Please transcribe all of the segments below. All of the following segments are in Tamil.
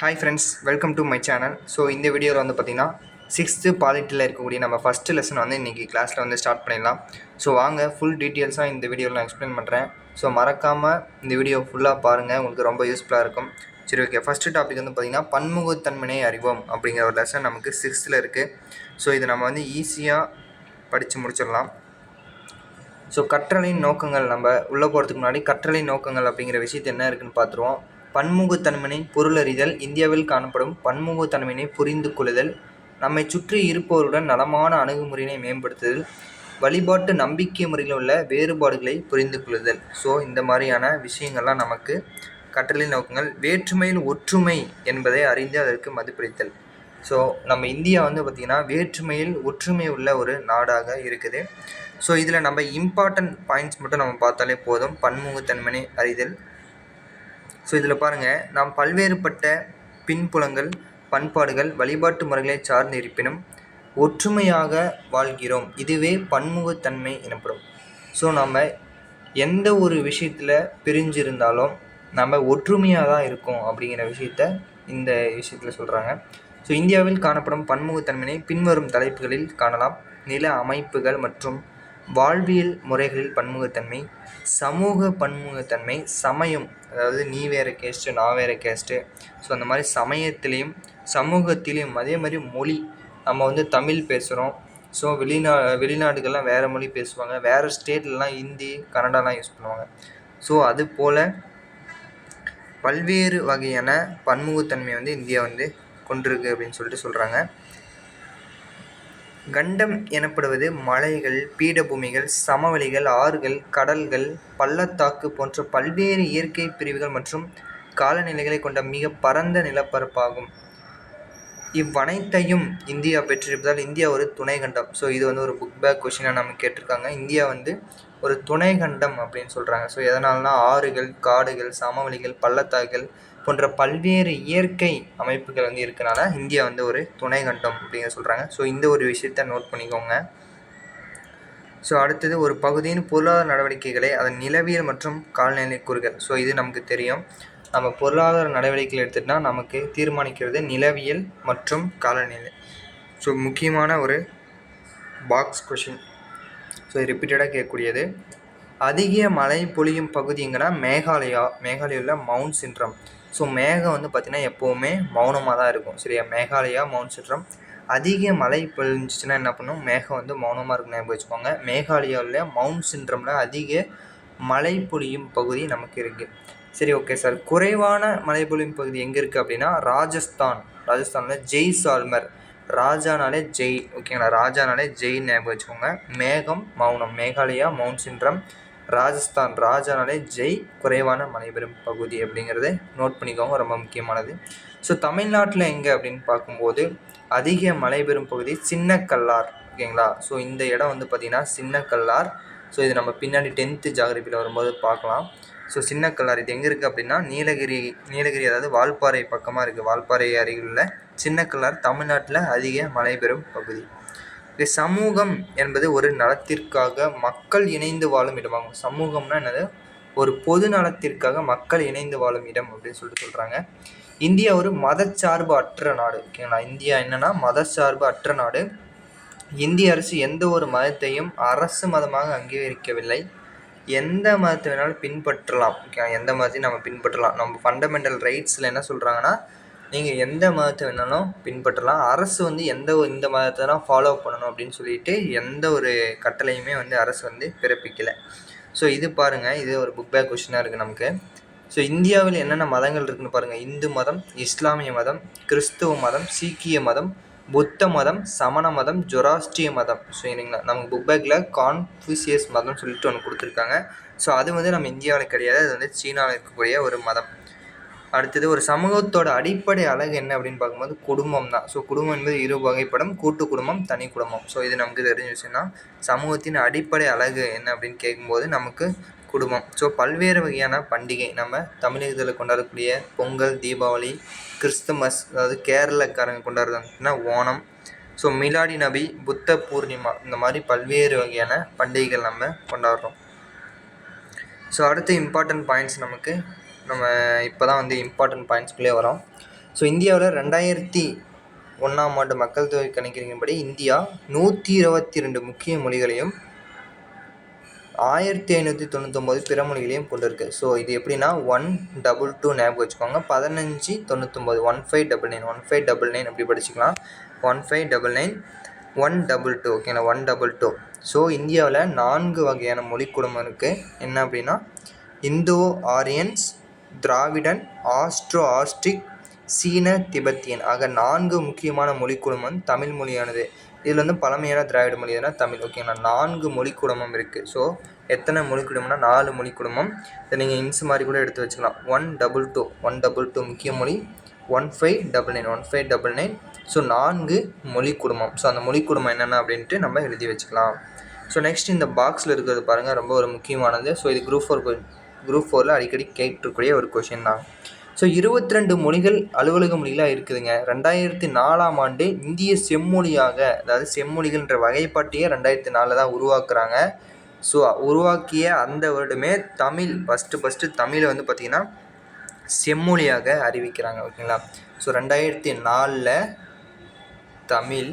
Hi friends welcome to my channel so இந்த வீடியோவில் வந்து பார்த்திங்கன்னா சிக்ஸ்த்து பாலிட்டியில் இருக்கக்கூடிய நம்ம ஃபஸ்ட்டு லெசன் வந்து இன்றைக்கி கிளாஸில் வந்து ஸ்டார்ட் பண்ணிடலாம். ஸோ வாங்க ஃபுல் டீட்டெயில்ஸாக இந்த வீடியோவில் நான் எக்ஸ்பிளைன் பண்ணுறேன் ஸோ மறக்காமல் இந்த வீடியோ ஃபுல்லாக பாருங்கள் உங்களுக்கு ரொம்ப யூஸ்ஃபுல்லாக இருக்கும். சரி ஓகே ஃபஸ்ட்டு டாபிக் வந்து பார்த்திங்கன்னா பன்முகத்தன்மையை அறிவோம் அப்படிங்கிற ஒரு லெசன் நமக்கு சிக்ஸ்த்தில் இருக்குது ஸோ இதை நம்ம வந்து ஈஸியாக படித்து முடிச்சிடலாம். ஸோ கற்றலின் நோக்கங்கள் நம்ம உள்ளே போகிறதுக்கு முன்னாடி கற்றலின் நோக்கங்கள் அப்படிங்கிற விஷயத்து என்ன இருக்குதுன்னு பார்த்துருவோம் பன்முகத்தன்மையை பொருளறிதல் இந்தியாவில் காணப்படும் பன்முகத்தன்மையினை புரிந்து கொள்ளுதல் நம்மை சுற்றி இருப்பவருடன் நலமான அணுகுமுறையினை மேம்படுத்துதல் வழிபாட்டு நம்பிக்கை முறையில் உள்ள வேறுபாடுகளை புரிந்து கொள்ளுதல். ஸோ இந்த மாதிரியான விஷயங்கள்லாம் நமக்கு கற்றலின் நோக்கங்கள் வேற்றுமையில் ஒற்றுமை என்பதை அறிந்து அதற்கு மதிப்பிடித்தல் ஸோ நம்ம இந்தியா வந்து பார்த்திங்கன்னா வேற்றுமையில் ஒற்றுமை உள்ள ஒரு நாடாக இருக்குது. ஸோ இதில் நம்ம இம்பார்ட்டன்ட் பாயிண்ட்ஸ் மட்டும் நம்ம பார்த்தாலே போதும். பன்முகத்தன்மனை அறிதல் ஸோ இதில் பாருங்கள் நாம் பல்வேறுபட்ட பின்புலங்கள் பண்பாடுகள் வழிபாட்டு முறைகளை சார்ந்து இருப்பினும் ஒற்றுமையாக வாழ்கிறோம். இதுவே பன்முகத்தன்மை எனப்படும். ஸோ நம்ம எந்த ஒரு விஷயத்தில் பிரிஞ்சிருந்தாலும் நம்ம ஒற்றுமையாக தான் இருக்கோம் அப்படிங்கிற விஷயத்த இந்த விஷயத்தில் சொல்கிறாங்க ஸோ இந்தியாவில் காணப்படும் பன்முகத்தன்மையை பின்வரும் தலைப்புகளில் காணலாம். நில அமைப்புகள் மற்றும் வாழ்வியல் முறைகளில் பன்முகத்தன்மை சமூக பன்முகத்தன்மை சமயம் அதாவது நீ வேறு கேஸ்ட்டு நான் வேறு கேஸ்ட்டு ஸோ அந்த மாதிரி சமயத்திலையும் சமூகத்திலையும் அதே மாதிரி மொழி. நம்ம வந்து தமிழ் பேசுகிறோம் ஸோ வெளிநா வெளிநாடுகள்லாம் வேறு மொழி பேசுவாங்க. வேறு ஸ்டேட்லலாம் ஹிந்தி கன்னடாலாம் யூஸ் பண்ணுவாங்க. ஸோ அது போல் பல்வேறு வகையான பன்முகத்தன்மை வந்து இந்தியா வந்து கொண்டிருக்கு அப்படின்னு சொல்லிட்டு சொல்கிறாங்க கண்டம் எனப்படுவது மலைகள் பீடபூமிகள் சமவெளிகள் ஆறுகள் கடல்கள் பள்ளத்தாக்கு போன்ற பல்வேறு இயற்கை பிரிவுகள் மற்றும் காலநிலைகளை கொண்ட மிக பரந்த நிலப்பரப்பாகும். இவ்வனைத்தையும் இந்தியா பெற்றிருப்பதால் இந்தியா ஒரு துணை கண்டம் ஸோ இது வந்து ஒரு புக் பேக் கொஷினாக நம்ம கேட்டிருக்காங்க. இந்தியா வந்து ஒரு துணை கண்டம் அப்படின்னு சொல்கிறாங்க ஸோ எதனால்னா ஆறுகள் காடுகள் சமவெளிகள் பள்ளத்தாக்குகள் போன்ற பல்வேறு இயற்கை அமைப்புகள் வந்து இருக்கனால இந்தியா வந்து ஒரு துணை கண்டம் அப்படின்னு சொல்கிறாங்க ஸோ இந்த ஒரு விஷயத்த நோட் பண்ணிக்கோங்க. ஸோ அடுத்தது ஒரு பகுதியின் பொருளாதார நடவடிக்கைகளை அதன் நிலவியல் மற்றும் காலநிலை கூறுகள். ஸோ இது நமக்கு தெரியும். நம்ம பொருளாதார நடவடிக்கைகள் எடுத்துகிட்டா நமக்கு தீர்மானிக்கிறது நிலவியல் மற்றும் காலநிலை. ஸோ முக்கியமான ஒரு பாக்ஸ் கொஷின் ஸோ ரிப்பீட்டடாக கேட்கக்கூடியது. அதிக மழை பொழியும் பகுதி எங்கன்னா மேகாலயா மேகாலயாவில் மவுண்ட் சின்ட்ரம் ஸோ மேகம் வந்து பார்த்திங்கன்னா எப்போவுமே மௌனமாக தான் இருக்கும். சரியா? மேகாலயா மவுண்ட் சின்ட்ரம் அதிக மழை பொழிஞ்சிச்சுன்னா என்ன பண்ணும்? மேகம் வந்து மௌனமாக இருக்கும் ஞாபகம் வச்சுக்கோங்க. மேகாலயாவில் மவுண்ட் சின்ட்ரமில் அதிக மழை பொழியும் பகுதி நமக்கு இருக்குது சரி ஓகே சார் குறைவான மழை பொழியும் பகுதி எங்கே இருக்குது அப்படின்னா ராஜஸ்தான். ராஜஸ்தானில் ஜெய் சால்மர். ராஜானாலே ஜெய். ஓகேங்களா? ராஜானாலே ஜெய் ஞாபகம் வச்சுக்கோங்க. மேகம் மௌனம். மேகாலயா மவுண்ட் சின்ட்ரம் ராஜஸ்தான் ராஜானாலே ஜெய் குறைவான மலைபெறும் பகுதி அப்படிங்கிறத நோட் பண்ணிக்கோங்க ரொம்ப முக்கியமானது. ஸோ தமிழ்நாட்டில் எங்கே அப்படின்னு பார்க்கும்போது அதிக மலைபெறும் பகுதி சின்ன கல்லார் ஓகேங்களா? ஸோ இந்த இடம் வந்து பார்த்திங்கன்னா சின்ன கல்லார் ஸோ இது நம்ம பின்னாடி டென்த்து ஜாகிரபியில் வரும்போது பார்க்கலாம். ஸோ சின்ன கல்லார் இது எங்கே இருக்குது அப்படின்னா நீலகிரி நீலகிரி அதாவது வால்பாறை பக்கமாக இருக்குது வால்பாறை அருகிலுள்ள சின்ன கல்லார் தமிழ்நாட்டில் அதிக மலைபெறும் பகுதி. இது சமூகம் என்பது ஒரு நலத்திற்காக மக்கள் இணைந்து வாழும் இடமாகும். சமூகம்னா என்னது? ஒரு பொது நலத்திற்காக மக்கள் இணைந்து வாழும் இடம் அப்படின்னு சொல்லிட்டு சொல்கிறாங்க இந்தியா ஒரு மதச்சார்பு அற்ற நாடு. ஓகேங்களா? இந்தியா என்னென்னா மதச்சார்பு அற்ற நாடு. இந்திய அரசு எந்த ஒரு மதத்தையும் அரசு மதமாக அங்கீகரிக்கவில்லை. எந்த மதத்தை வேணாலும் பின்பற்றலாம். ஓகே எந்த மதத்தையும் நம்ம பின்பற்றலாம். நம்ம ஃபண்டமெண்டல் ரைட்ஸில் என்ன சொல்கிறாங்கன்னா நீங்கள் எந்த மதத்தை வேணாலும் பின்பற்றலாம். அரசு வந்து எந்த ஒரு இந்த மதத்தை தான் ஃபாலோ பண்ணணும் அப்படின்னு சொல்லிட்டு எந்த ஒரு கட்டளையுமே வந்து அரசு வந்து பிறப்பிக்கலை. ஸோ இது பாருங்கள் இது ஒரு புக் பேக் கொஷினாக இருக்குது நமக்கு. ஸோ இந்தியாவில் என்னென்ன மதங்கள் இருக்குன்னு பாருங்கள் இந்து மதம் இஸ்லாமிய மதம் கிறிஸ்துவ மதம் சீக்கிய மதம் புத்த மதம் சமண மதம் ஜொராஸ்ட்ரிய மதம். ஸோ இல்லைங்களா நமக்கு புக் பேக்கில் கான்ஃபூசியஸ் மதம்னு சொல்லிட்டு ஒன்று கொடுத்துருக்காங்க. ஸோ அது வந்து நம்ம இந்தியாவில் கிடையாது. அது வந்து சீனாவில் இருக்கக்கூடிய ஒரு மதம். அடுத்தது ஒரு சமூகத்தோட அடிப்படை அழகு என்ன அப்படின்னு பார்க்கும்போது குடும்பம் தான். ஸோ குடும்பம் என்பது இரு வகைப்படும். கூட்டு குடும்பம் தனி குடும்பம். ஸோ இது நமக்கு தெரிஞ்ச விஷயம்னா சமூகத்தின் அடிப்படை அழகு என்ன அப்படின்னு கேட்கும்போது நமக்கு குடும்பம். ஸோ பல்வேறு வகையான பண்டிகை நம்ம தமிழகத்தில் கொண்டாடக்கூடிய பொங்கல் தீபாவளி கிறிஸ்துமஸ் அதாவது கேரளக்காரங்க கொண்டாடுறாங்கன்னா ஓணம். ஸோ மிலாடி நபி புத்த பூர்ணிமா இந்த மாதிரி பல்வேறு வகையான பண்டிகைகள் நம்ம கொண்டாடுறோம். ஸோ அடுத்த இம்பார்ட்டன்ட் பாயிண்ட்ஸ் நமக்கு நம்ம இப்போ தான் வந்து இம்பார்ட்டன்ட் பாயிண்ட்ஸ்குள்ளே வரோம். ஸோ இந்தியாவில் ரெண்டாயிரத்தி ஒன்றாம் ஆண்டு மக்கள் தொகை கணக்கெடுப்பின்படி இந்தியா நூற்றி இருபத்தி ரெண்டு முக்கிய மொழிகளையும் ஆயிரத்தி ஐநூற்றி தொண்ணூத்தொம்போது பிற மொழிகளையும் கொண்டிருக்கு. ஸோ இது எப்படின்னா ஒன் டபுள் டூ ஞாபகம் வச்சுக்கோங்க. பதினஞ்சு தொண்ணூத்தொம்போது one five double nine one five double nine அப்படி படிச்சுக்கலாம். One five double nine one double two ஓகேங்களா ஒன் டபுள் டூ ஸோ இந்தியாவில் நான்கு வகையான மொழி குடும்பம் இருக்குது என்ன அப்படின்னா இந்தோ ஆரியன்ஸ் திராவிடன் ஆஸ்ட்ரோ ஆஸ்ட்ரிக் சீன திபெத்தியன் ஆக நான்கு முக்கியமான மொழி குடும்பம் தமிழ் மொழியானது. இதில் வந்து பழமையான திராவிட மொழி எதுனா தமிழ். ஓகேங்களா நான்கு மொழி குடும்பம் இருக்குது ஸோ எத்தனை மொழி குடும்பம்னா நாலு மொழி குடும்பம் இதை நீங்கள் இன்ஸ் மாதிரி கூட எடுத்து வச்சுக்கலாம். One double two one double two முக்கிய மொழி. One five double nine one five double nine so நான்கு மொழி குடும்பம் ஸோ அந்த மொழி குடும்பம் என்னென்ன அப்படின்ட்டு நம்ம எழுதி வச்சுக்கலாம். ஸோ நெக்ஸ்ட் இந்த பாக்ஸில் இருக்கிறது பாருங்கள் ரொம்ப ஒரு முக்கியமானது. ஸோ இது குரூப் ஃபோர் குரூப் ஃபோரில் அடிக்கடி கேட்டுக்கூடிய ஒரு கொஷின் தான். ஸோ இருபத்தி ரெண்டு மொழிகள் அலுவலக மொழிகளாக இருக்குதுங்க. ரெண்டாயிரத்தி நாலாம் ஆண்டு இந்திய செம்மொழியாக அதாவது செம்மொழிகள்ன்ற வகைப்பாட்டையே ரெண்டாயிரத்தி நாலில் தான் உருவாக்குறாங்க. ஸோ உருவாக்கிய அந்த வருடமே தமிழ் ஃபஸ்ட்டு ஃபஸ்ட்டு தமிழை வந்து பார்த்திங்கன்னா செம்மொழியாக அறிவிக்கிறாங்க ஓகேங்களா? ஸோ ரெண்டாயிரத்தி நாலில் தமிழ்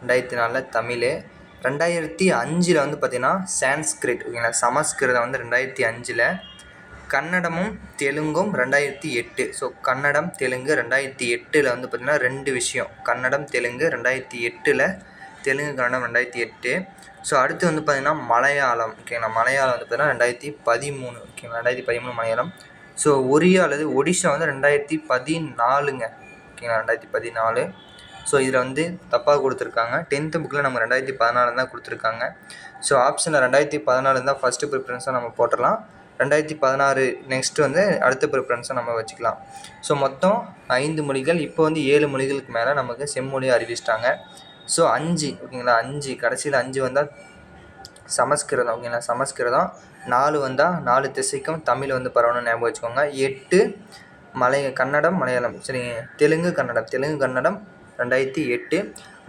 ரெண்டாயிரத்தி நாலில் தமிழ். ரெண்டாயிரத்தி அஞ்சில் வந்து பார்த்திங்கன்னா சான்ஸ்கிரிட் ஓகேங்களா? சமஸ்கிருதம் வந்து ரெண்டாயிரத்தி அஞ்சில் கன்னடமும் தெலுங்கும் ரெண்டாயிரத்தி எட்டு. ஸோ கன்னடம் தெலுங்கு ரெண்டாயிரத்தி எட்டில் வந்து பார்த்திங்கன்னா ரெண்டு விஷயம். கன்னடம் தெலுங்கு ரெண்டாயிரத்தி எட்டில் தெலுங்கு கன்னடம் ரெண்டாயிரத்தி எட்டு. ஸோ அடுத்து வந்து பார்த்திங்கன்னா மலையாளம். ஓகேங்களா மலையாளம் வந்து பார்த்திங்கன்னா ரெண்டாயிரத்தி பதிமூணு. ஓகேங்களா ரெண்டாயிரத்தி பதிமூணு மலையாளம். ஸோ ஒரியா அல்லது ஒடிஷா வந்து ரெண்டாயிரத்தி பதினாலுங்க. ஓகேங்களா ரெண்டாயிரத்தி பதினாலு. ஸோ இதில் வந்து தப்பாக கொடுத்துருக்காங்க. டென்த்து புக்கில் நம்ம ரெண்டாயிரத்தி பதினாலு தான் கொடுத்துருக்காங்க. ஸோ ஆப்ஷனில் ரெண்டாயிரத்தி பதினாலு தான் ஃபஸ்ட்டு ப்ரிஃபரன்ஸாக நம்ம போட்டுடலாம். ரெண்டாயிரத்தி பதினாறு நெக்ஸ்ட் வந்து அடுத்த ப்ரிஃபரன்ஸை நம்ம வச்சுக்கலாம். ஸோ மொத்தம் ஐந்து மொழிகள் இப்போ வந்து ஏழு மொழிகளுக்கு மேலே நமக்கு செம்மொழி அறிவிச்சிட்டாங்க. ஸோ அஞ்சு ஓகேங்களா? அஞ்சு கடைசியில் அஞ்சு வந்தால் சமஸ்கிருதம் ஓகேங்களா? சமஸ்கிருதம் நாலு வந்தால் நாலு திசைக்கும் தமிழ் வந்து பரவணும்னு ஞாபகம் வச்சுக்கோங்க. எட்டு மலைய கன்னடம் மலையாளம் சரிங்க? தெலுங்கு கன்னடம் தெலுங்கு கன்னடம் ரெண்டாயிரத்தி எட்டு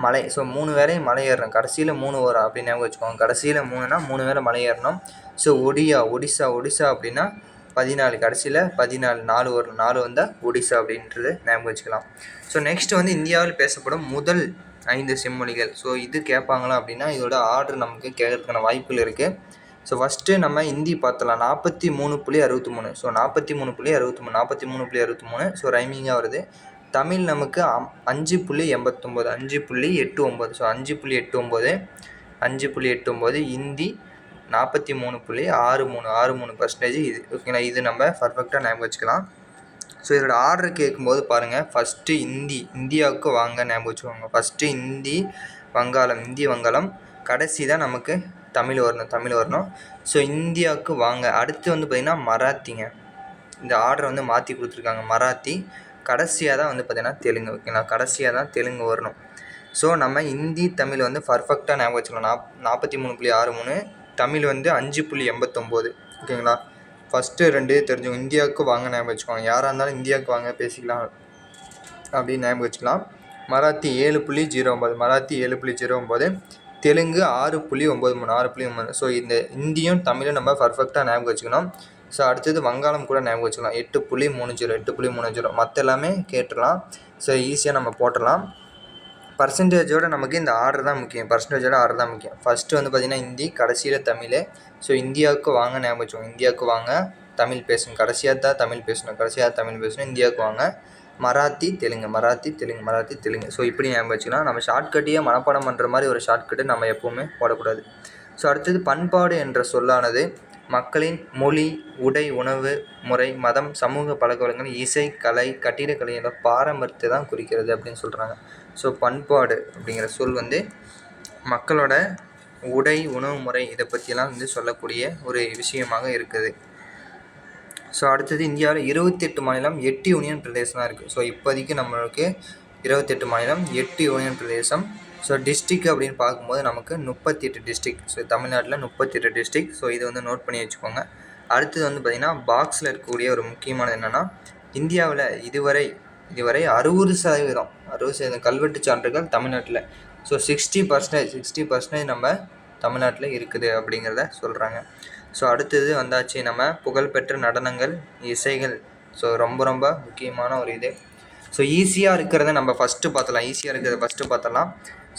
மலை. ஸோ மூணு வேலையும் மலை ஏறணும் கடைசியில் மூணு வரும் அப்படின்னு ஞாபகம் வச்சுக்கோங்க. கடைசியில் மூணுனா மூணு வேலை மலை ஏறணும். ஸோ ஒடியா ஒடிசா ஒடிசா அப்படின்னா பதினாலு. கடைசியில் பதினாலு நாலு ஒரு நாலு வந்தால் ஒடிசா அப்படின்றது ஞாபகம் வச்சுக்கலாம். ஸோ நெக்ஸ்ட் வந்து இந்தியாவில் பேசப்படும் முதல் ஐந்து செம்மொழிகள். ஸோ இது கேட்பாங்களா அப்படின்னா இதோட ஆர்டர் நமக்கு கேட்கறதுக்கான வாய்ப்புகள் இருக்குது ஸோ ஃபஸ்ட்டு நம்ம ஹிந்தி பார்த்தலாம் நாற்பத்தி மூணு புள்ளி அறுபத்தி மூணு. ஸோ நாற்பத்தி மூணு புள்ளி அறுபத்தி மூணு. நாற்பத்தி மூணு புள்ளி அறுபத்தி மூணு. ஸோ ரைமிங்காக வருது. தமிழ் நமக்கு அம் அஞ்சு புள்ளி எண்பத்தொம்போது அஞ்சு புள்ளி எட்டு ஒம்பது ஸோ அஞ்சு புள்ளி எட்டு ஒம்பது அஞ்சு புள்ளி எட்டு ஒம்பது ஹிந்தி நாற்பத்தி மூணு புள்ளி ஆறு மூணு ஆறு மூணு பர்சன்டேஜ் இது ஓகேங்களா இது நம்ம பர்ஃபெக்டாக ஞாபகம் வச்சுக்கலாம். ஸோ இதோட ஆர்டர் கேட்கும்போது பாருங்கள் ஃபஸ்ட்டு இந்தி இந்தியாவுக்கு வாங்க ஞாபகம் வச்சுக்கோங்க. ஃபஸ்ட்டு இந்தி வங்காளம் இந்தி வங்காளம் கடைசி தான் நமக்கு தமிழ் வரணும் தமிழ் வரணும். ஸோ இந்தியாவுக்கு வாங்க. அடுத்து வந்து பார்த்திங்கன்னா மராத்திங்க. இந்த ஆர்டரை வந்து மாற்றி கொடுத்துருக்காங்க மராத்தி. கடைசியாக தான் வந்து பார்த்திங்கன்னா தெலுங்கு ஓகேங்களா கடைசியாக தான் தெலுங்கு வரணும். ஸோ நம்ம ஹிந்தி தமிழ் வந்து பர்ஃபெக்டாக ஞாபகம் வச்சுக்கலாம் நாப் நாற்பத்தி மூணு புள்ளி ஆறு மூணு தமிழ் வந்து அஞ்சு புள்ளி எண்பத்தொம்போது. ஓகேங்களா ஃபஸ்ட்டு ரெண்டு தெரிஞ்சவங்க இந்தியாவுக்கு வாங்க ஞாபகம் வச்சுக்கோங்க. யாராக இருந்தாலும் இந்தியாவுக்கு வாங்க பேசிக்கலாம். அப்படின்னு ஞாபகம் வச்சுக்கலாம். மராத்தி ஏழு புள்ளி ஜீரோ ஒம்பது மராத்தி ஏழு புள்ளி ஜீரோ ஒம்பது தெலுங்கு ஆறு புள்ளி ஒம்பது மூணு ஆறு புள்ளி ஒம்பது. ஸோ இந்த இந்தியும் தமிழும் நம்ம பர்ஃபெக்டாக ஞாபகம் வச்சுக்கணும். ஸோ அடுத்தது வங்காளம் கூட ஞாபகம் வச்சுக்கலாம். எட்டு புள்ளி மூணு ஜீரோ எட்டு புள்ளி மூணு ஜீரோ. மற்ற எல்லாமே கேட்டுடலாம். ஸோ ஈஸியாக நம்ம போட்டுடலாம். பர்சன்டேஜோட நமக்கு இந்த ஆர்டர் தான் முக்கியம். பர்சன்டேஜோட ஆர்டர் தான் முக்கியம். ஃபஸ்ட்டு வந்து பார்த்திங்கன்னா ஹிந்தி கடைசியில் தமிழ். ஸோ இந்தியாவுக்கு வாங்க ஞாபகம் வச்சுக்கோங்க. இந்தியாவுக்கு வாங்க தமிழ் பேசணும். கடைசியாக தான் தமிழ் பேசணும். கடைசியாக தமிழ் பேசணும். இந்தியாவுக்கு வாங்க. மராத்தி தெலுங்கு. மராத்தி தெலுங்கு. மராத்தி தெலுங்கு. ஸோ இப்படி ஞாபகம் வச்சுக்கலாம். நம்ம ஷார்ட்கட்டையே மனப்பாடம் பண்ணுற மாதிரி ஒரு ஷார்ட்கட்டு நம்ம எப்போவுமே போடக்கூடாது. ஸோ அடுத்தது பண்பாடு என்ற சொல்லானது மக்களின் மொழி உடை உணவு முறை மதம் சமூக பழக்கவழக்கங்கள் இசை கலை கட்டிடக்கலையோட பாரம்பரியத்தை தான் குறிக்கிறது அப்படின்னு சொல்கிறாங்க ஸோ பண்பாடு அப்படிங்கிற சொல் வந்து மக்களோட உடை உணவு முறை இதை பற்றியெல்லாம் வந்து சொல்லக்கூடிய ஒரு விஷயமாக இருக்குது. ஸோ அடுத்தது இந்தியாவில் இருபத்தெட்டு மாநிலம் எட்டு யூனியன் பிரதேசம் தான் இருக்குது ஸோ இப்போதைக்கு நம்மளுக்கு இருபத்தெட்டு மாநிலம் எட்டு யூனியன் பிரதேசம் ஸோ டிஸ்ட்ரிக் அப்படின்னு பார்க்கும்போது நமக்கு முப்பத்தி எட்டு டிஸ்ட்ரிக் ஸோ தமிழ்நாட்டில் முப்பத்தி எட்டு டிஸ்ட்ரிக் ஸோ இது வந்து நோட் பண்ணி வச்சுக்கோங்க. அடுத்தது வந்து பார்த்திங்கன்னா பாக்ஸில் இருக்கக்கூடிய ஒரு முக்கியமானது என்னென்னா இந்தியாவில் இதுவரை இதுவரை அறுபது சதவீதம் அறுபது சதவீதம் கல்வெட்டு சான்றுகள் தமிழ்நாட்டில். So sixty percentage sixty percentage நம்ம தமிழ்நாட்டில் இருக்குது அப்படிங்கிறத சொல்கிறாங்க ஸோ அடுத்தது வந்தாச்சு நம்ம புகழ்பெற்ற நடனங்கள் இசைகள். ஸோ ரொம்ப ரொம்ப முக்கியமான ஒரு இது. ஸோ ஈஸியாக இருக்கிறத நம்ம ஃபஸ்ட்டு பார்த்தலாம் ஈஸியாக இருக்கிறத ஃபஸ்ட்டு பார்த்தலாம்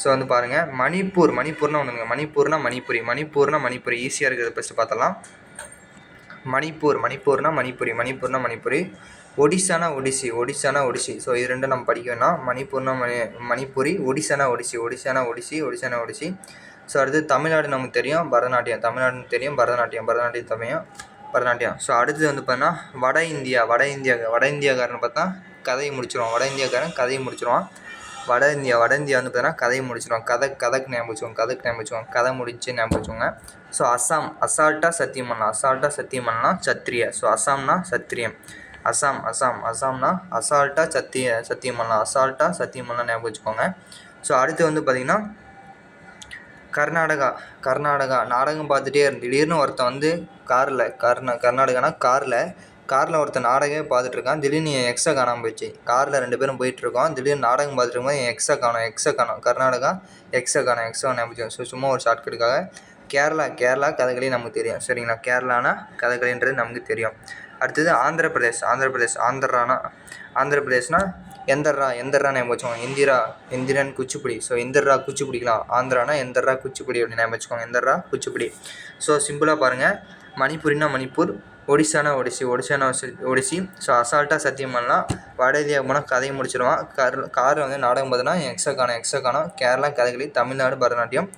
ஸோ வந்து பாருங்கள் மணிப்பூர் மணிப்பூர்னா ஒன்றுங்க மணிப்பூர்னா மணிப்புரி மணிப்பூர்னா மணிப்புரி ஈஸியாக இருக்கிறத ஃபஸ்ட்டு பார்த்தலாம் மணிப்பூர் மணிப்பூர்னா மணிப்புரி மணிப்பூர்னா மணிப்புரி ஒடிசானா ஒடிசி. ஒடிசானா ஒடிசி. ஸோ இது ரெண்டும் நம்ம படிக்கணும்னா மணிப்பூர்னா மணி மணிப்புரி ஒடிசானா ஒடிசி. ஒடிசானா ஒடிசி. ஒடிசானா ஒடிசி. ஸோ அடுத்து தமிழ்நாடு நமக்கு தெரியும். பரதநாட்டியம். தமிழ்நாடுன்னு தெரியும். பரதநாட்டியம். பரதநாட்டியம் தமிழ் பரதநாட்டியம். ஸோ அடுத்தது வந்து பார்த்தீங்கன்னா வட இந்தியா. வட இந்தியா வட இந்தியாக்காரன்னு பார்த்தா கதையை முடிச்சிருவான். வட இந்தியாக்காரன் கதையை முடிச்சிருவான். வட இந்தியா வட இந்தியா வந்து பார்த்தீங்கன்னா கதை முடிச்சிடும் கதை கதைக்கு ஞாபகம் வச்சுக்கோங்க கதைக்கு ஞாபகம் வச்சுக்கோங்க கதை முடிச்சு ஞாபகம் வச்சுக்கோங்க ஸோ அஸ்ஸாம் அசால்ட்டாக சத்தியம் பண்ணலாம் அசால்ட்டாக சத்தியம் பண்ணலாம் சத்திரிய. ஸோ அஸ்ஸாம்னா சத்திரியம். அஸ்ஸாம் அஸ்ஸாம் அஸ்ஸாம்னா அசால்ட்டாக சத்திய சத்தியம் பண்ணலாம் அசால்ட்டாக சத்தியம் பண்ணலாம் ஞாபகம் வச்சுக்கோங்க. ஸோ அடுத்து வந்து பார்த்திங்கன்னா கர்நாடகா கர்நாடகா. நாடகம் பார்த்துட்டே இருந்து திடீர்னு ஒருத்தன் வந்து காரில் கர்நா கர்நாடகானா காரில் காரில் ஒருத்தன் நாடகமே பார்த்துட்ருக்கான். திடீர்னு என் எக்ஸை காணாமல் போயிடுச்சு. காரில் ரெண்டு பேரும் போயிட்டுருக்கோம். திடீர்னு நாடகம் பார்த்துட்டு இருக்கும்போது என் எக்ஸை காணும். எக்ஸை காணும். கர்நாடகா எக்ஸை காணும். எக்ஸை ஞாபகம் ஸோ சும்மா ஒரு ஷார்ட்கட்டுக்காக கேரளா கேரளா கதகளி நமக்கு தெரியும். சரிங்களா? கேரளானா கதகளின்றது நமக்கு தெரியும். அடுத்தது ஆந்திர பிரதேஷ் ஆந்திர பிரதேஷ் ஆந்திரானா? ஆந்திர பிரதேஷ்னா எந்தர்ரா எந்தர்ரா ஞாபகம் வச்சுக்கோங்க. இந்திரா இந்திரன் குச்சிப்புடி. ஸோ இந்தர்ரா குச்சிப்புடிக்கலாம். ஆந்திரானா எந்தர்ரா குச்சிப்புடி அப்படின்னு ஞாபகம் வச்சுக்கோங்க. எந்தர்ரா குச்சிப்புடி. ஸோ சிம்பிளாக பாருங்கள் மணிப்பூரினா மணிப்பூர் ஒடிசானா ஒடிசி ஒடிசானா ஒடிசி. ஸோ அசால்ட்டாக சத்தியம் பண்ணலாம். வட இந்தியா போனால் கதையை முடிச்சிடுவான் கார் கார் வந்து நாடகம் பார்த்தோன்னா எக்ஸா காணும் கேரளா கதகளி தமிழ்நாடு பரதநாட்டியம்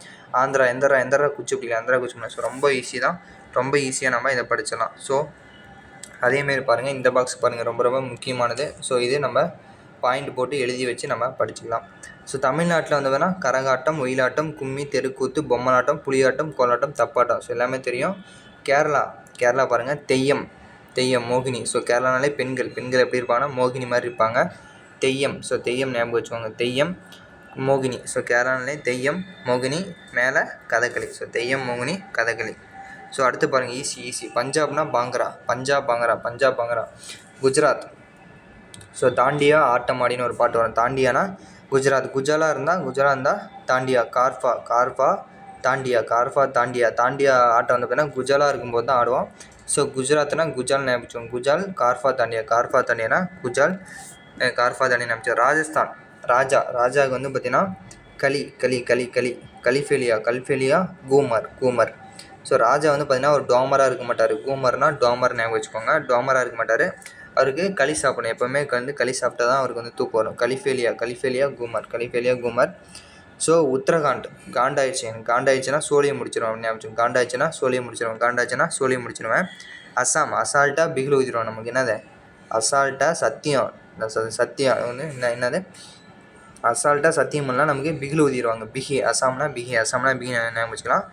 ஆந்திரா எந்தரா எந்தரா குச்சிப்புடி ஆந்திரா குச்சிப்புடி ஸோ ரொம்ப ஈஸி தான். ரொம்ப ஈஸியாக நம்ம இதை படிச்சிடலாம். ஸோ அதேமாரி பாருங்கள் இந்த பாக்ஸ் பாருங்கள் ரொம்ப ரொம்ப முக்கியமானது. ஸோ இது நம்ம பாயிண்ட் போட்டு எழுதி வச்சு நம்ம படிச்சுக்கலாம். ஸோ தமிழ்நாட்டில் வந்து வேணால் கரகாட்டம் ஒயிலாட்டம் கும்மி தெருக்கூத்து பொம்மலாட்டம் புலியாட்டம் கோலாட்டம் தப்பாட்டம். ஸோ எல்லாமே தெரியும். கேரளா கேரளா பாருங்கள் தெய்யம் தெய்யம் மோகினி. ஸோ கேரளானாலே பெண்கள் பெண்கள் எப்படி இருப்பாங்கன்னா மோகினி மாதிரி இருப்பாங்க. தெய்யம் ஸோ தெய்யம் ஞாபகம் வச்சுக்கோங்க. தெய்யம் மோகினி. ஸோ கேரளானாலே தெய்யம் மோகினி மேலே கதகளி. ஸோ தெய்யம் மோகினி கதகளி. ஸோ அடுத்து பாருங்கள் ஈஸி ஈஸி பஞ்சாப்னா பாங்கரா. பஞ்சாப் பாங்கரா பஞ்சாப் பாங்கரா. குஜராத். ஸோ தாண்டியா ஆட்டமாடின்னு ஒரு பாட்டு வரும். தாண்டியானா குஜராத். குஜலா இருந்தால் குஜராத் இருந்தால் தாண்டியா. கார்ஃபா கார்ஃபா தாண்டியா கார்ஃபா தாண்டியா. தாண்டியா ஆட்டம் வந்து பார்த்தீங்கன்னா குஜாலாக இருக்கும்போது தான் ஆடுவோம். ஸோ குஜராத்னா குஜால் ஞாபகம் குஜால் கார்ஃபா தாண்டியா. கார்ஃபா தாண்டியானா குஜால் கார்ஃபா தாண்டியா ஞாபகம் ராஜஸ்தான் ராஜா. ராஜாவுக்கு வந்து பார்த்தீங்கன்னா களி களி களி களி கலிஃபேலியா கல்ஃபேலியா கூமர் கூமர். ஸோ ராஜா வந்து பார்த்தீங்கன்னா ஒரு டோமராக இருக்க மாட்டார். கூமர்னா டோமர் ஞாபகம் வச்சுக்கோங்க. டோமராக இருக்க மாட்டார். அவருக்கு களி சாப்பிடணும். எப்போவுமே வந்து களி சாப்பிட்டா தான் அவருக்கு வந்து தூக்கம் வரும். கலிஃபேலியா கலிஃபேலியா கூமர். கலிஃபேலியா கூமர். ஸோ உத்தரகாண்ட் காண்டாயிடுச்சு. எனக்கு காண்டாயிடுச்சுன்னா சோழியை முடிச்சிருவேன். ஞாபகம் வச்சுக்கோங்க. காண்டாயிடுச்சுன்னா சோழியை முடிச்சிடுவேன் காண்டாயிடுச்சுன்னா சோழியை முடிச்சிருவேன். அசாம் அசால்ட்டாக பிகில் ஊதிடுவோம் நமக்கு. என்னது? அசால்ட்டாக சத்தியம். இந்த சத்தியம். வந்து என்ன என்னது? அசால்ட்டாக சத்தியம் பண்ணலாம் நமக்கு பிகில் ஊதிடுவாங்க பிகி அசாம்னா பிகி அசாம்னா பிகி ஞாபகம் வச்சுக்கலாம்?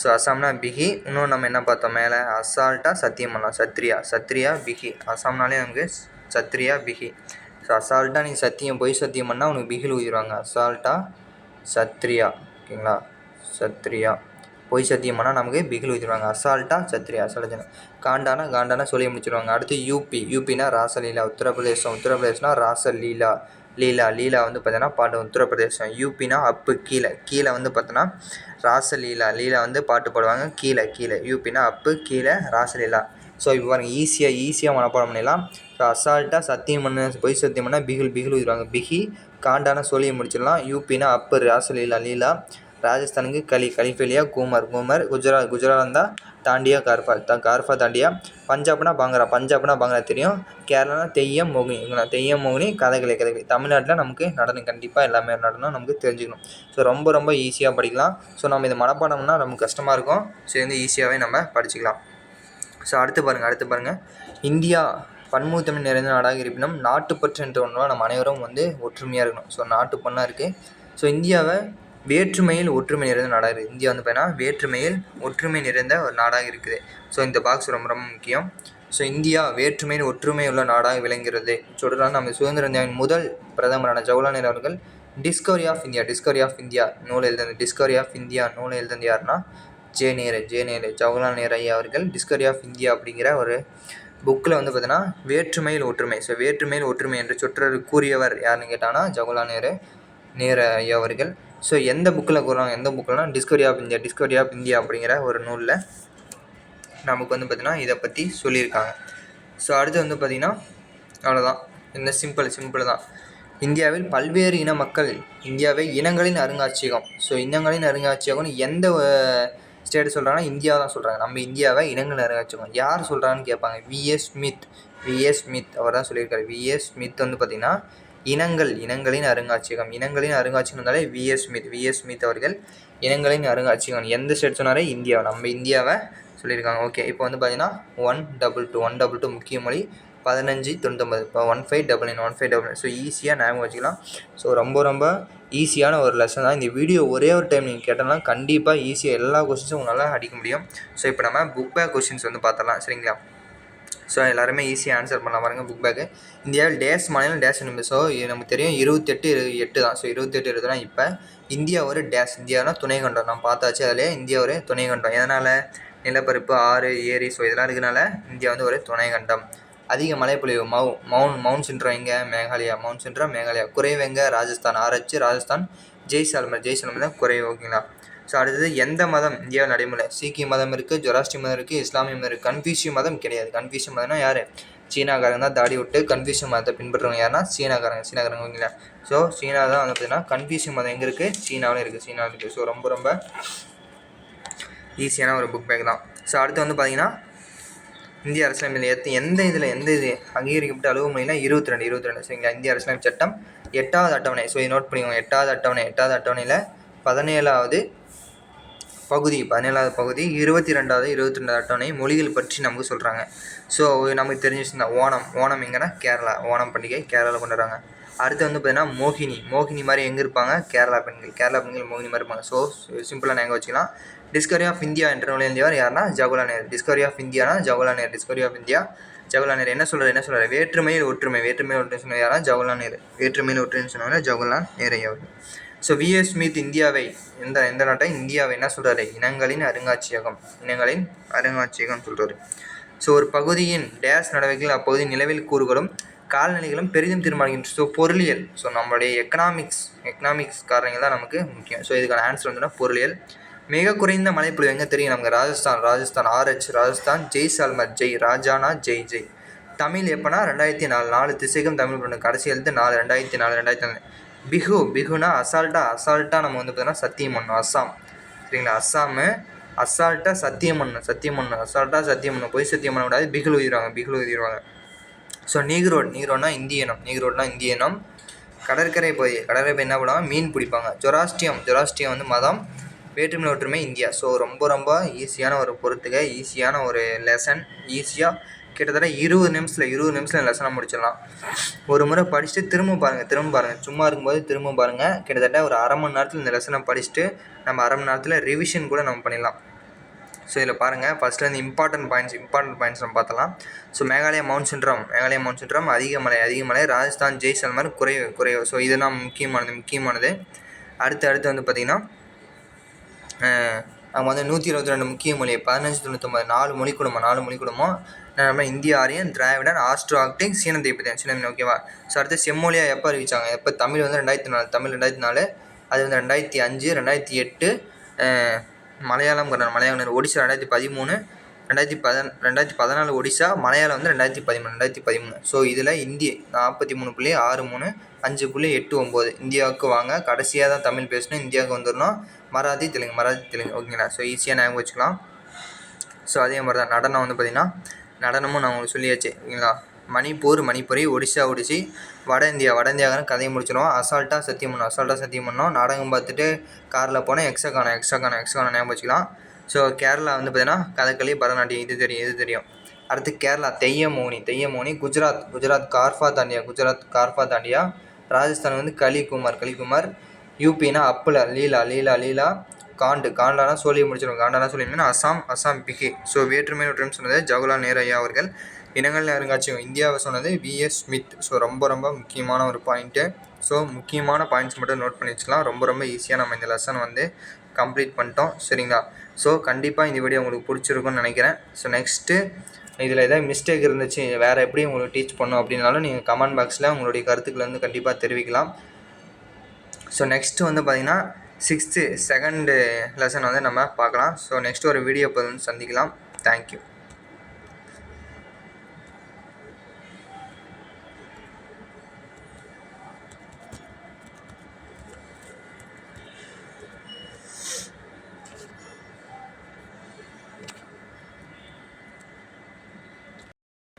ஸோ அசாம்னா பிகி. இன்னும் நம்ம என்ன பார்த்தோம் மேலே? அசால்ட்டாக சத்தியம் பண்ணலாம். சத்ரியா சத்ரியா பிகி. அசாம்னாலே நமக்கு சத்ரியா பிகி. ஸோ அசால்ட்டாக நீ சத்தியம் பொய் சத்தியம் பண்ணால் உனக்கு பிகில் ஊதிடுவாங்க அசால்ட்டாக சத்ரியா ஓகேங்களா? சத்ரியா. பொய் சத்தியம் நமக்கு பிகில் ஊற்றிடுவாங்க அசால்ட்டாக சத்ரியா அசால்ட்டா காண்டானா காண்டானா சொல்லி முடிச்சிடுவாங்க அடுத்து யூபி யூபினா ராசலீலா உத்தரப்பிரதேசம். உத்தரப்பிரதேசம்னா ராசலீலா லீலா. லீலா வந்து பார்த்தோன்னா பாட்டு உத்தரப்பிரதேசம். யூபினா அப்பு கீழே. கீழே வந்து பார்த்தோன்னா ராசலீலா. லீலா வந்து பாட்டு பாடுவாங்க. கீழே கீழே. யூபினா அப்பு கீழே ராசலீலா. ஸோ இப்போ பாருங்கள் ஈஸியாக ஈஸியாக மனப்பாடம் பண்ணிடலாம். ஸோ அசால்ட்டாக சத்தியம் பண்ண பொய் சத்தியம் பண்ணால் பிகில் பிகில் ஊதிடுவாங்க பிகி காண்டான சொல்லியை முடிச்சிடலாம். யூபினா அப்பர் ராசலீலா லீலா ராஜஸ்தானுக்கு களி கலிஃபேலியா கூமர் கூமர் குஜராத் குஜராத் இருந்தால் தாண்டியா கார்ஃபா த கார்ஃபா தாண்டியா பஞ்சாப்னா பாங்கரா பஞ்சாப்னா பாங்கரா தெரியும். கேரளானா தெய்யம் மோகினி இவங்களா தெய்யம் மோகினி கதகளி கதகளி. தமிழ்நாட்டில் நமக்கு நடனம் கண்டிப்பாக எல்லாமே நடனம் நமக்கு தெரிஞ்சுக்கணும். ஸோ ரொம்ப ரொம்ப ஈஸியாக படிக்கலாம். ஸோ நம்ம இது மனப்பாடம்னா ரொம்ப கஷ்டமாக இருக்கும். ஸோ வந்து ஈஸியாகவே நம்ம படிச்சுக்கலாம். ஸோ அடுத்து பாருங்கள் அடுத்து பாருங்கள் இந்தியா பன்முகத்தமிழ் நிறைந்த நாடாக இருப்பினும் நாட்டுப்பற்று என்ற ஒன்றால் நம்ம அனைவரும் வந்து ஒற்றுமையாக இருக்கணும். ஸோ நாட்டுப்பண்ணாக இருக்குது ஸோ இந்தியாவை வேற்றுமையில் ஒற்றுமை நிறைந்த நாடாக இருக்குது இந்தியா வந்து பார்த்தீங்கன்னா வேற்றுமையில் ஒற்றுமை நிறைந்த ஒரு நாடாக இருக்குது. ஸோ இந்த பாக்ஸ் ரொம்ப ரொம்ப முக்கியம். ஸோ இந்தியா வேற்றுமையில் ஒற்றுமை உள்ள நாடாக விளங்குகிறது. சொல்கிறாங்க நம்ம சுதந்திர இந்தியாவின் முதல் பிரதமரான ஜவஹர்லால் நேரு அவர்கள் discovery of India discovery of India நூல் எழுதுன டிஸ்கவரி ஆஃப் இந்தியா நூல் எழுதுனது யாருன்னா? ஜே நேரு ஜே நேரு ஜவஹர்லால் நேரு ஐயா அவர்கள். டிஸ்கவரி ஆஃப் இந்தியா அப்படிங்கிற ஒரு புக்கில் வந்து பார்த்தீங்கன்னா வேற்றுமையில் ஒற்றுமை. ஸோ வேற்றுமையில் ஒற்றுமை என்று சொற்றொரு கூறியவர் யாருன்னு கேட்டாங்கன்னா ஜவஹர்லால் நேரு நேரு ஐயா அவர்கள். ஸோ எந்த புக்கில் கூறுறாங்க எந்த புக்கில்னா discovery of India discovery of India அப்படிங்கிற ஒரு நூலில் நமக்கு வந்து பார்த்திங்கன்னா இதை பற்றி சொல்லியிருக்காங்க. ஸோ அடுத்து வந்து பார்த்திங்கன்னா அவ்வளோதான். இந்த சிம்பிள் சிம்பிள் தான். இந்தியாவில் பல்வேறு இன மக்கள் இந்தியாவை இனங்களின் அருங்காட்சியகம். ஸோ இனங்களின் அருங்காட்சியகம்னு எந்த ஸ்டேட் சொல்கிறாங்கன்னா இந்தியாவை தான் சொல்கிறாங்க நம்ம இந்தியாவை இனங்கள் அருங்காட்சியகம் யார் சொல்கிறாங்கன்னு கேட்பாங்க. விஎஸ் ஸ்மித் விஎஸ் ஸ்மித் அவர் தான் சொல்லியிருக்காரு. விஎஸ் ஸ்மித் வந்து பார்த்திங்கன்னா இனங்கள் இனங்களின் அருங்காட்சியகம். இனங்களின் அருங்காட்சியகம் இருந்தாலே விஎஸ் ஸ்மித் விஎஸ் ஸ்மித் அவர்கள் இனங்களின் அருங்காட்சியகம். எந்த ஸ்டேட் சொன்னாரே? இந்தியாவை. நம்ம இந்தியாவை சொல்லியிருக்காங்க. ஓகே இப்போ வந்து பார்த்தீங்கன்னா one double two one double two முக்கிய மொழி. பதினஞ்சு தொண்ணூத்தொம்பது. இப்போ one five double nine one five double nine so ஈஸியாக ஞாபகம் வச்சுக்கலாம். ஸோ ரொம்ப ரொம்ப ஈஸியான ஒரு லெசன் தான். இந்த வீடியோ ஒரே ஒரு டைம் நீங்கள் கேட்டோம்னா கண்டிப்பாக ஈஸியாக எல்லா கொஸ்டின்ஸும் உங்களால் அடிக்க முடியும். ஸோ இப்போ நம்ம புக் பேக் கொஸ்டின்ஸ் வந்து பார்த்தலாம் சரிங்களா? ஸோ எல்லாருமே ஈஸியாக ஆன்சர் பண்ணலாம் பாருங்க புக் பேக்கு இந்தியாவில் டேஸ் மாநிலம் டேஸ் நிமிடம் ஸோ நமக்கு தெரியும் இருபத்தெட்டு இரு எட்டு தான். ஸோ இருபத்தெட்டு இருபதுனா இப்போ இந்தியா ஒரு டேஸ் இந்தியானா துணை கண்டம். நான் பார்த்தாச்சு அதிலே இந்தியா ஒரு துணை கண்டம். எதனால்? நிலப்பரப்பு ஆறு ஏரி. ஸோ இதெல்லாம் இருக்கனால இந்தியா வந்து ஒரு துணை கண்டம். அதிக மழைப்பொழிவு. மவு மவுன் மவுண்ட் சின்ட்ரம் எங்கே? மேகாலயா. மவுண்ட் சின்ட்ரம் மேகாலயா. குறைவு எங்கே? ராஜஸ்தான். ஆராய்ச்சி ராஜஸ்தான். ஜெய்சால்மர் ஜெய்சால்மர் தான் குறைவு ஓகேங்களா? ஸோ அடுத்தது எந்த மதம்? இந்தியாவில் நடைமுறை. சீக்கிய மதம் இருக்குது ஜொராஸ்டி மதம் இருக்குது இஸ்லாமிய மதம் இருக்குது கன்ஃபியூஷிய மதம் கிடையாது. கன்ஃபியூஷிய மதம்னா யார்? சீனாக்காரங்க தான் தாடி விட்டு கன்ஃபியூஷன் மதத்தை பின்பற்றுறவங்க யாருன்னா சீனாக்காரங்க சீனாக்காரங்க ஓகேங்களா? ஸோ சீனா தான் வந்து பார்த்தீங்கன்னா கன்ஃபியூஷன் மதம் எங்கே இருக்குது சீனாவில் இருக்குது சீனாவில் இருக்குது ஸோ ரொம்ப ரொம்ப ஈஸியான ஒரு புக் பேக் தான். ஸோ அடுத்து வந்து பார்த்தீங்கன்னா இந்திய அரசியலமைப்பில் எத்த எந்த இதில் எந்த இது அங்கீகரிக்கப்பட்ட அலுவல் மொழினா இருபத்தி ரெண்டு இருபத்தி ரெண்டு. சரிங்களா இந்திய அரசியலமைப்பு சட்டம் எட்டாவது அட்டவணை. ஸோ இது நோட் பண்ணிக்கோங்க. எட்டாவது அட்டவணை எட்டாவது அட்டவணையில் பதினேழாவது பகுதி பதினேழாவது பகுதி இருபத்தி ரெண்டாவது இருபத்தி ரெண்டாவது அட்டவணை மொழிகள் பற்றி நமக்கு சொல்கிறாங்க ஸோ நமக்கு தெரிஞ்ச ஓணம். ஓணம் எங்கன்னா கேரளா. ஓணம் பண்டிகை கேரளாவில் கொண்டாடுறாங்க அடுத்து வந்து பார்த்தீங்கன்னா மோகினி. மோகினி மாதிரி எங்கே இருப்பாங்க? கேரளா பெண்கள். கேரளா பெண்கள் மோகினி மாதிரி இருப்பாங்க. ஸோ சிம்பிளாக நாங்கள் வச்சுக்கலாம். டிஸ்கவரி ஆஃப் இந்தியா என்ற நுழைந்தவர் யாருன்னா Jawaharlal Nehru. Discovery of Indiana Jawaharlal Nehru. Discovery of India Jawaharlal Nehru. என்ன சொல்கிறார் என்ன சொல்கிறார் வேற்றுமையில் ஒற்றுமை. வேற்றுமையில் ஒற்றுமை சொன்னது யாரா ஜவஹர்லால் நேரு. வேற்றுமையில் ஒற்றுமை சொன்னவர் ஜவஹர்லால் நேரு அவர் ஸோ விஎஸ் ஸ்மித் இந்தியாவை எந்த எந்த நாட்டை? இந்தியாவை என்ன சொல்கிறாரு இனங்களின் அருங்காட்சியகம். இனங்களின் அருங்காட்சியகம் சொல்கிறாரு ஸோ ஒரு பகுதியின் டேஸ் நடவடிக்கைகள் அப்பகுதி நிலவில் கூறுகளும் கால்நிலைகளும் பெரிதும் தீர்மானிக்கின்ற ஸோ பொருளியல். ஸோ நம்மளுடைய எக்கனாமிக்ஸ் எக்கனாமிக்ஸ் காரணங்கள் தான் நமக்கு முக்கியம். ஸோ இதுக்கான ஆன்சர் வந்துன்னா பொருளியல். மிக குறைந்த மழைப்பொழிவு எங்கே தெரியும்? நமக்கு ராஜஸ்தான் ராஜஸ்தான் ஆர்ஹெச் ராஜஸ்தான் ஜெய் சால்மர் ஜெய் ராஜானா ஜெய் ஜெய். தமிழ் எப்போனா ரெண்டாயிரத்தி நாலு நாலு திசைக்கும் தமிழ் பண்ணு கடைசி எழுத்து நாலு ரெண்டாயிரத்தி நாலு ரெண்டாயிரத்தி நாலு. பிஹு பிஹுனா அசால்ட்டா அசால்ட்டாக நம்ம வந்து பார்த்தீங்கன்னா சத்தியம் பண்ணணும் அஸ்ஸாம் சரிங்களா? அஸ்ஸாமு அசால்ட்டாக சத்தியம் பண்ணணும் சத்தியம் பண்ணணும் அசால்ட்டாக சத்தியம் பண்ணணும் போய் சத்தியம் பண்ணக்கூடாது பிகில் உயிருவாங்க பிகில் உயிர்வாங்க ஸோ நீக்ரோட் நீக்ரோட்னா இந்திய இனம் நீக்ரோட்னா இந்திய இனம். கடற்கரை பகுதி கடற்கரை போய் என்ன பண்ணுவாங்க? மீன் பிடிப்பாங்க. ஜொராஸ்டியம் ஜொராஸ்டியம் வந்து மதம். வேற்றுமை ஒற்றுமை இந்தியா. ஸோ ரொம்ப ரொம்ப ஈஸியான ஒரு பொறுத்துக ஈஸியான ஒரு லெசன் ஈஸியாக கிட்டத்தட்ட இருபது நிமிஷத்தில் இருபது நிமிஷத்தில் லெசனை முடிச்சிடலாம். ஒரு முறை படிச்சுட்டு திரும்ப பாருங்கள் திரும்ப பாருங்கள் சும்மா இருக்கும்போது திரும்ப பாருங்கள் கிட்டத்தட்ட ஒரு அரை மணி நேரத்தில் இந்த லெசனை படிச்சுட்டு நம்ம அரை மணி நேரத்தில் ரிவிஷன் கூட நம்ம பண்ணிடலாம். ஸோ இதில் பாருங்கள் ஃபஸ்ட்டு வந்து இம்பார்ட்டன்ட் பாயிண்ட்ஸ் இம்பார்ட்டன்ட் பாயிண்ட்ஸ் நம்ம பார்த்தலாம் so Meghalaya mount Synram Meghalaya mount Synram அதிக மலை அதிக மலை ராஜஸ்தான் ஜெய்சல்மர் குறைவு குறைவு. ஸோ இதெல்லாம் முக்கியமானது முக்கியமானது. அடுத்து அடுத்து வந்து பார்த்திங்கன்னா அவங்க வந்து நூற்றி இருபத்தி ரெண்டு முக்கிய மொழி பதினஞ்சு தொண்ணூத்தொம்பது நாலு மொழி குடும்பம் நாலு மொழி குடும்பம். நம்ம இந்திய ஆரியன் திராவிடன் ஆஸ்ட்ரோ ஆக்டிங் சீன தேய்ப்பதியன் சீன ஓகேவா ஸோ அடுத்து செம்மொழியாக எப்போ அறிவிச்சாங்க? எப்போ தமிழ் வந்து ரெண்டாயிரத்தி நாலு தமிழ் ரெண்டாயிரத்தி நாலு அது வந்து ரெண்டாயிரத்தி அஞ்சு ரெண்டாயிரத்தி எட்டு மலையாளம் மலையாளம் ஒடிசா ரெண்டாயிரத்தி பதிமூணு ரெண்டாயிரத்தி பதன் ரெண்டாயிரத்தி பதினாலு ஒடிசா மலையாளம் வந்து ரெண்டாயிரத்தி பதிமூணு ரெண்டாயிரத்தி பதிமூணு. ஸோ இதில் இந்தி நாற்பத்தி மூணு புள்ளி ஆறு மூணு அஞ்சு புள்ளி எட்டு ஒம்பது இந்தியாவுக்கு வாங்க. கடைசியாக தான் தமிழ் பேசணும். இந்தியாவுக்கு வந்துடணும். மராத்தி தெலுங்கு மராத்தி தெலுங்கு. ஓகேங்களா ஸோ ஈஸியாக ஞாபகம் வச்சுக்கலாம். ஸோ அதே மாதிரி தான். நடனம் வந்து பார்த்திங்கன்னா நடனமும் நான் உங்களுக்கு சொல்லியாச்சு. ஓகேங்களா மணிப்பூர் மணிப்புரி ஒடிசா ஒடிசி வட இந்தியா. வட இந்தியாக்காரன் கதையை முடிச்சிடுவோம். அசால்ட்டாக சத்தியம் பண்ணோம் அசால்ட்டாக சத்தியம் பண்ணோம் நாடகம் பார்த்துட்டு காரில் போனால் காணும் எக்ஸகானம் காணும் ஞாபகம் வச்சுக்கலாம். ஸோ கேரளா வந்து பார்த்தீங்கன்னா கதகளி பரதநாட்டியம் இது தெரியும் இது தெரியும். அடுத்து கேரளா தெய்யமோனி தெய்யமோனி குஜராத் குஜராத் கார்ஃபா தாண்டியா குஜராத் கார்ஃபா தாண்டியா ராஜஸ்தான் வந்து கலிகுமார் கலிகுமார். யூபினா அப்புல லீலா லீலா லீலா. காண்டு காண்டானா சொல்லி முடிச்சிடும் காண்டானா சொல்லி அசாம் அசாம் பிகே ஸோ வேற்றுமை ஒற்றுமை சொன்னது ஜவஹர்லால் நேரு ஐயா அவர்கள். இனங்கள் அருங்காட்சியகம் இந்தியாவை சொன்னது விஎஸ் ஸ்மித் ஸோ ரொம்ப ரொம்ப முக்கியமான ஒரு பாயிண்ட்டு ஸோ முக்கியமான பாயிண்ட்ஸ் மட்டும் நோட் பண்ணி வச்சுக்கலாம் ரொம்ப ரொம்ப ஈஸியாக நம்ம இந்த லெசன் வந்து கம்ப்ளீட் பண்ணிட்டோம். சரிங்களா? ஸோ கண்டிப்பாக இந்த வீடியோ உங்களுக்கு பிடிச்சிருக்குன்னு நினைக்கிறேன். ஸோ நெக்ஸ்ட்டு இதில் ஏதாவது மிஸ்டேக் இருந்துச்சு வேறு எப்படி உங்களுக்கு டீச் பண்ணும் அப்படின்னாலும் நீங்கள் கமெண்ட் பாக்ஸில் உங்களுடைய கருத்துக்கள் வந்து கண்டிப்பாக தெரிவிக்கலாம். ஸோ நெக்ஸ்ட்டு வந்து பார்த்திங்கன்னா சிக்ஸ்த்து செகண்டு லெசன் வந்து நம்ம பார்க்கலாம். ஸோ நெக்ஸ்ட் ஒரு வீடியோ வந்து சந்திக்கலாம். தேங்க்யூ